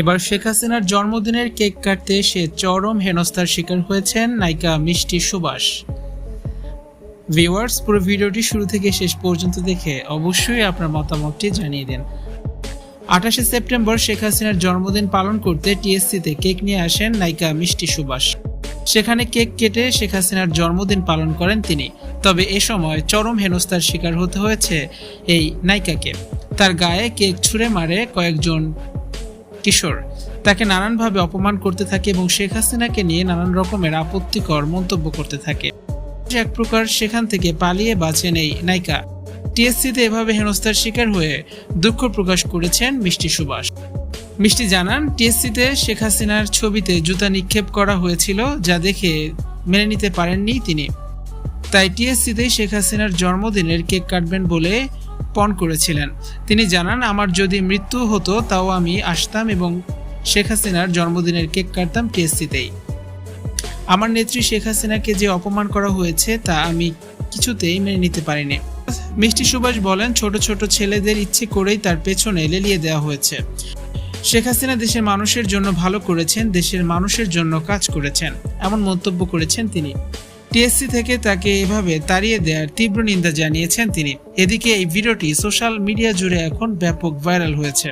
এবার শেখ হাসিনার জন্মদিনের কেক কাটতে সে চরম হেনস্থার শিকার হয়েছেন নায়িকা মিষ্টি সুভাষ। ভিউয়ার্স পুরো ভিডিওটি শুরু থেকে শেষ পর্যন্ত দেখে অবশ্যই আপনার মতামতটি জানিয়ে দিন। আঠাশে সেপ্টেম্বর শেখ হাসিনার জন্মদিন পালন করতে টিএসসিতে কেক নিয়ে আসেন নায়িকা মিষ্টি সুভাষ। সেখানে কেক কেটে শেখ হাসিনার জন্মদিন পালন করেন তিনি। তবে এ সময় চরম হেনস্থার শিকার হতে হয়েছে এই নায়িকাকে। তার গায়ে কেক ছুঁড়ে মারে কয়েকজন কিশোর। তাকে নানানভাবে অপমান করতে থাকে এবং শেখ হাসিনাকে নিয়ে নানান রকমের আপত্তিকর মন্তব্য করতে থাকে। এক প্রকার সেখান থেকে পালিয়ে বাঁচেন এই নায়িকা। টিএসসিতে এভাবে হেনস্থার শিকার হয়ে দুঃখ প্রকাশ করেছেন মিষ্টি সুভাষ। মিষ্টি জানান, টিএসসিতে শেখ হাসিনার ছবিতে জুতা নিক্ষেপ করা হয়েছিল যা দেখে মেনে নিতে পারেননি তিনি। তাই টিএসসিতে শেখ হাসিনার জন্মদিনের কেক কাটবেন বলে পণ করেছিলেন। তিনি জানান, আমার যদি মৃত্যু হতো, তাও আমি আসতাম এবং শেখ হাসিনার জন্মদিনের কেক কাটতাম টিএসসিতেই। আমার নেত্রী শেখ হাসিনাকে যে অপমান করা হয়েছে, তা আমি কিছুতেই মেনে নিতে পারিনি। মিষ্টি সুভাষ বলেন, ছোট ছোট ছেলেদের ইচ্ছে করেই তার পেছনে লেলিয়ে দেওয়া হয়েছে। শেখ হাসিনা দেশের মানুষের জন্য ভালো করেছেন, দেশের মানুষের জন্য কাজ করেছেন। এমন মন্তব্য করেছেন তিনি। টিএসসি থেকে তাকে এভাবে তাড়িয়ে দেওয়ার তীব্র নিন্দা জানিয়েছেন তিনি। এদিকে এই ভিডিওটি সোশ্যাল মিডিয়া জুড়ে এখন ব্যাপক ভাইরাল হয়েছে।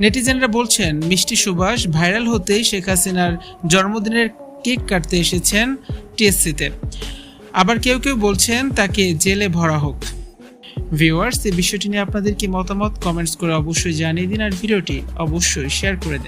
নেটিজেনরা বলছেন, মিষ্টি সুভাষ, ভাইরাল হতেই শেখ হাসিনার জন্মদিনের কেক কাটতে এসেছেন টিএসসিতে। আবার কেউ কেউ বলছেন তাকে জেলে ভরা হোক। ভিউয়ার্স, এই বিষয়টি নিয়ে আপনাদের কি মতামত? কমেন্টস করে অবশ্যই জানিয়ে দিন আর ভিডিওটি অবশ্যই শেয়ার করে দিন।